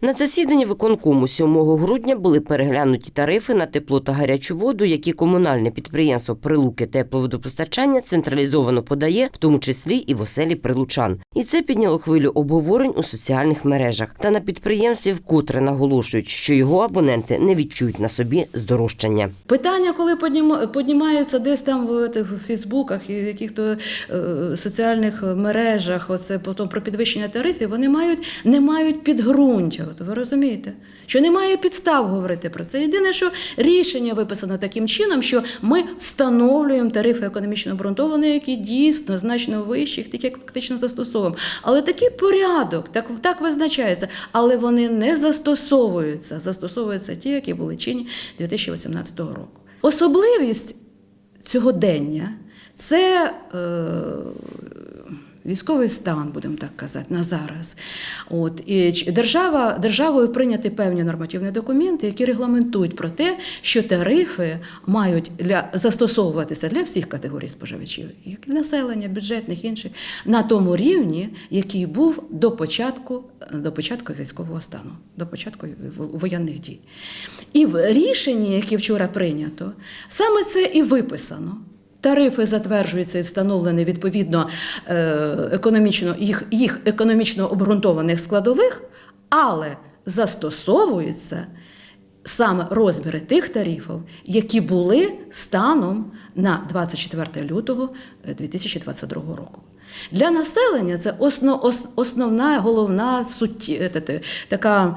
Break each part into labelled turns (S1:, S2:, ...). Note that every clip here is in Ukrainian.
S1: На засіданні виконкому 7 грудня були переглянуті тарифи на тепло та гарячу воду, які комунальне підприємство Прилуки тепловодопостачання централізовано подає, в тому числі і в оселі прилучан. І це підняло хвилю обговорень у соціальних мережах. Та на підприємстві вкотре наголошують, що його абоненти не відчують на собі здорожчання.
S2: Питання, коли підніма- піднімаються десь там в, Фейсбуках і в яких-то е, соціальних мережах, оце про підвищення тарифів, вони мають, не мають підґрунтя. От ви розумієте? Що немає підстав говорити про це. Єдине, що рішення виписано таким чином, що ми встановлюємо тарифи економічно обґрунтовані, які дійсно значно вищі, їх тільки фактично застосовуємо. Але такий порядок, так, так визначається, але вони не застосовуються. Застосовуються ті, які були чинні 2018 року. Особливість цього дення це е, військовий стан, будемо так казати, на зараз. От, і держава, державою прийняті певні нормативні документи, які регламентують про те, що тарифи мають для, застосовуватися для всіх категорій споживачів, як населення, бюджетних, інших, на тому рівні, який був до початку, до початку військового стану, до початку воєнних дій. І в рішенні, яке вчора прийнято, саме це і виписано. Тарифи затверджуються і встановлені відповідно е, економічно, їх, їх економічно обґрунтованих складових, але застосовуються саме розміри тих тарифів, які були станом на 24 лютого е, 2022 року. Для населення це осно, основна, головна суть, е, така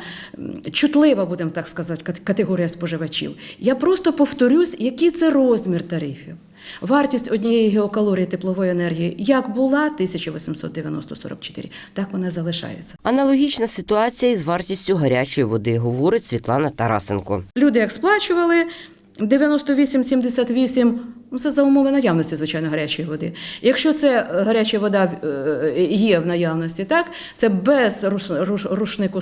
S2: чутлива, будемо так сказати, категорія споживачів. Я просто повторюсь, який це розмір тарифів. Вартість однієї геокалорії теплової енергії як була 1890,44, так вона залишається.
S1: Аналогічна ситуація із вартістю гарячої води, говорить Світлана Тарасенко.
S2: Люди як сплачували 98-78, ну, це за умови наявності, звичайно, гарячої води. Якщо це е, гаряча вода е, є в наявності, так, це без руш- руш- рушнику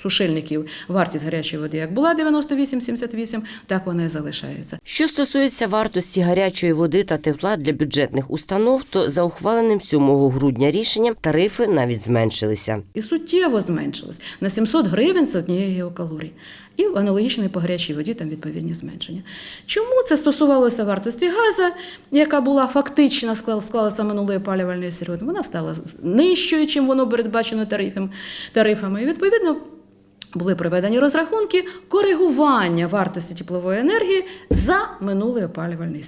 S2: сушильників вартість гарячої води як була 98-78, так вона і залишається.
S1: Що стосується вартості гарячої води та тепла для бюджетних установ, то за ухваленим 7 грудня рішенням тарифи навіть зменшилися.
S2: І суттєво зменшилось на 700 гривень з однієї геокалорії. І аналогічно і по гарячій воді там відповідні зменшення. Чому це стосувалося вартості газу, яка була фактично склала- склалася минулої опалювальної серіоди? Вона стала нижчою, чим воно передбачено тарифом, тарифами. І відповідно. Були проведені розрахунки коригування вартості теплової енергії за минулий опалювальний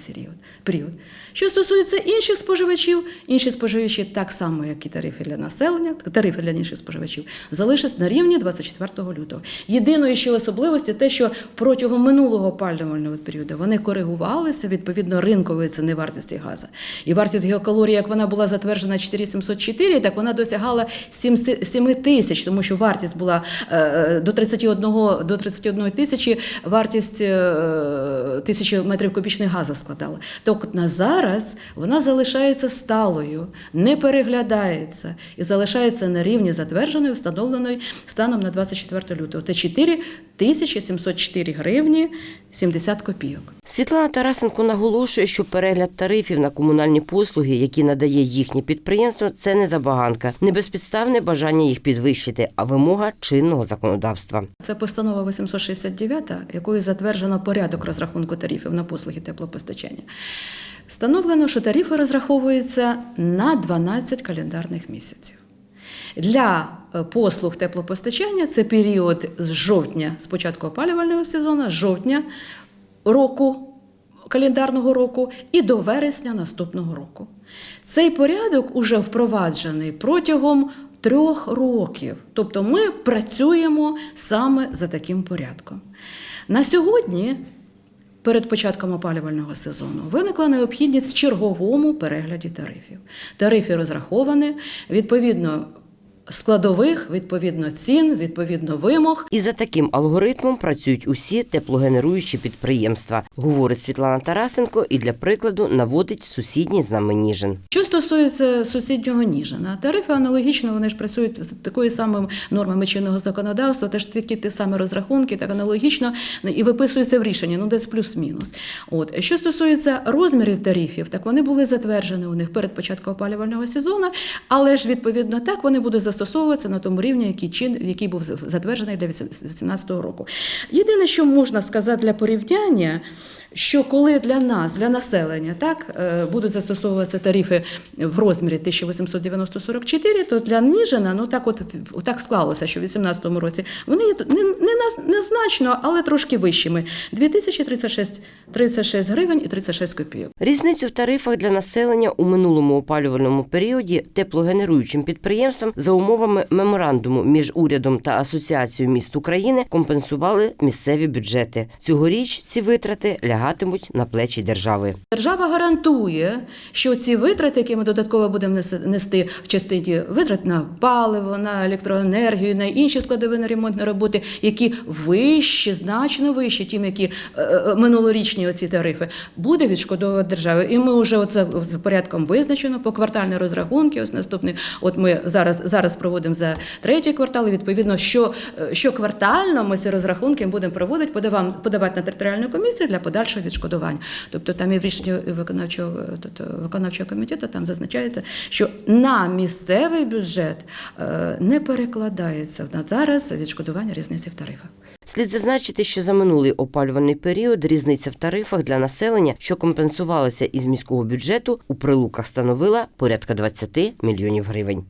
S2: період. Що стосується інших споживачів, інші споживачі, так само, як і тарифи для населення, тарифи для інших споживачів, залишаться на рівні 24 лютого. Єдиною ще особливості те, що протягом минулого опалювального періоду вони коригувалися відповідно ринкової ціни вартості газу. І вартість геокалорії, як вона була затверджена 4704, так вона досягала 7 7 тисяч, тому що вартість була е, до 31, до 31 тисячі, вартість е, тисячі метрів кубічних газу складала. Тобто на зараз вона залишається сталою, не переглядається і залишається на рівні затвердженої, встановленої станом на 24 лютого. Це 4 тисячі 704 гривні 70 копійок.
S1: Світлана Тарасенко наголошує, що перегляд тарифів на комунальні послуги, які надає їхнє підприємство, це не забаганка, не безпідставне бажання їх підвищити, а вимога чинного законодавства.
S2: Це постанова 869, якою затверджено порядок розрахунку тарифів на послуги теплопостачання. Встановлено, що тарифи розраховуються на 12 календарних місяців. Для е, послуг теплопостачання це період з жовтня, з початку опалювального сезону, з жовтня року, календарного року і до вересня наступного року. Цей порядок уже впроваджений протягом трьох років. Тобто ми працюємо саме за таким порядком. На сьогодні перед початком опалювального сезону виникла необхідність в черговому перегляді тарифів. Тарифи розраховані відповідно складових, відповідно цін, відповідно вимог.
S1: І за таким алгоритмом працюють усі теплогенеруючі підприємства, говорить Світлана Тарасенко, і для прикладу наводить сусідній з нами Ніжин.
S2: Що стосується сусіднього Ніжина, тарифи аналогічно вони ж працюють з такою самими нормами чинного законодавства, теж такі ті самі розрахунки, так аналогічно і виписуються в рішенні, ну десь плюс-мінус. От що стосується розмірів тарифів, так вони були затверджені у них перед початком опалювального сезону, але ж відповідно так вони будуть застосовуватися на тому рівні, який чин, який був затверджений для 2018 року. Єдине, що можна сказати для порівняння, що коли для нас, для населення, так е, будуть застосовуватися тарифи в розмірі 1890-44, то для Ніжина, ну так от так склалося, що в 2018 році вони є не, не, незначно, але трошки вищими 2036 36 гривень і 36 копійок.
S1: Різницю в тарифах для населення у минулому опалювальному періоді теплогенеруючим підприємствам за умовами меморандуму між урядом та асоціацією міст України компенсували місцеві бюджети. Цьогоріч ці витрати лягатимуть на плечі держави.
S2: Держава гарантує, що ці витрати, які ми додатково будемо нес- нести в частині витрат на паливо, на електроенергію, на інші складові на ремонтні роботи, які вищі, значно вищі, тим, які е, е, минулорічні оці тарифи, буде відшкодовувати держава. І ми вже оце порядком визначено по квартальні розрахунки. Ось наступний, от ми зараз, зараз проводимо за третій квартал. І відповідно, що, е, що квартально ми ці розрахунки будемо проводити, подавати на територіальну комісію для подальшого відшкодування. Тобто там і в рішенні виконавчого, е, тобто, виконавчого комітету там зазначається, що на місцевий бюджет е, не перекладається на зараз відшкодування різниці в тарифах.
S1: Слід зазначити, що за минулий опалювальний період різниця в тарифах для населення, що компенсувалася із міського бюджету, у прилуках становила порядка 20 мільйонів гривень.